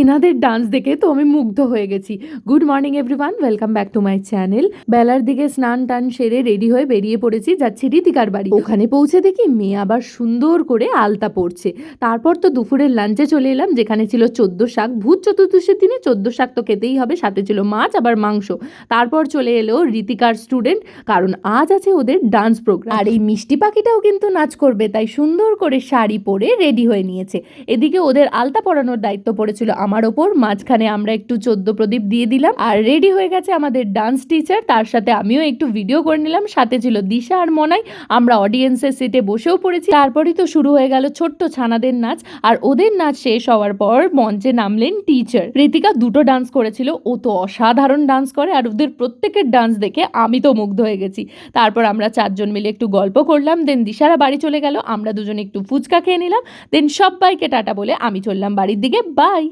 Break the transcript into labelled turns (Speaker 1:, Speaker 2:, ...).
Speaker 1: এনাদের ডান্স দেখে তো আমি মুগ্ধ হয়ে গেছি। Good morning everyone, welcome back to my channel. বেলার দিকে স্নান টান সেরে রেডি হয়ে বেরিয়ে পড়েছি, যাচ্ছি রীতিকার বাড়ি। ওখানে পৌঁছে দেখি মেয়ে আবার সুন্দর করে আলতা পড়ছে তারপর তো দুপুরের লাঞ্চে চলে এলাম, যেখানে ছিল চোদ্দ শাক। ভূত চতুর্দশীর দিনে চোদ্দ শাক তো খেতেই হবে, সাথে ছিল মাছ, আবার মাংস। তারপর চলে এলো রীতিকার স্টুডেন্ট কারণ আজ আছে ওদের ডান্স প্রোগ্রাম আর এই মিষ্টি পাখিটাও কিন্তু নাচ করবে, তাই সুন্দর করে শাড়ি পরে রেডি হয়ে নিয়েছে। এদিকে ওদের আলতা পরানোর দায়িত্ব পড়েছিল আমার ওপর, মাঝখানে আমরা একটু চোদ্দ প্রদীপ দিয়ে দিলাম আর রেডি হয়ে গেছে আমাদের ডান্স টিচার তার সাথে আমিও একটু ভিডিও করে নিলাম। সাথে ছিল দিশা আর মনাই, আমরা অডিয়েন্সের সিটে বসেও পড়েছি। তারপরেই তো শুরু হয়ে গেল ছোট্ট ছানাদের নাচ আর ওদের নাচ শেষ হওয়ার পর মঞ্চে নামলেন টিচার ঋতিকা দুটো ডান্স করেছিল, ও তো অসাধারণ ডান্স করে আর ওদের প্রত্যেকের ডান্স দেখে আমি তো মুগ্ধ হয়ে গেছি। তারপর আমরা চারজন মিলে একটু গল্প করলাম দেন দিশারা বাড়ি চলে গেল, আমরা দুজন একটু ফুচকা খেয়ে নিলাম দেন সবাইকে টাটা বলে আমি চললাম বাড়ির দিকে বাই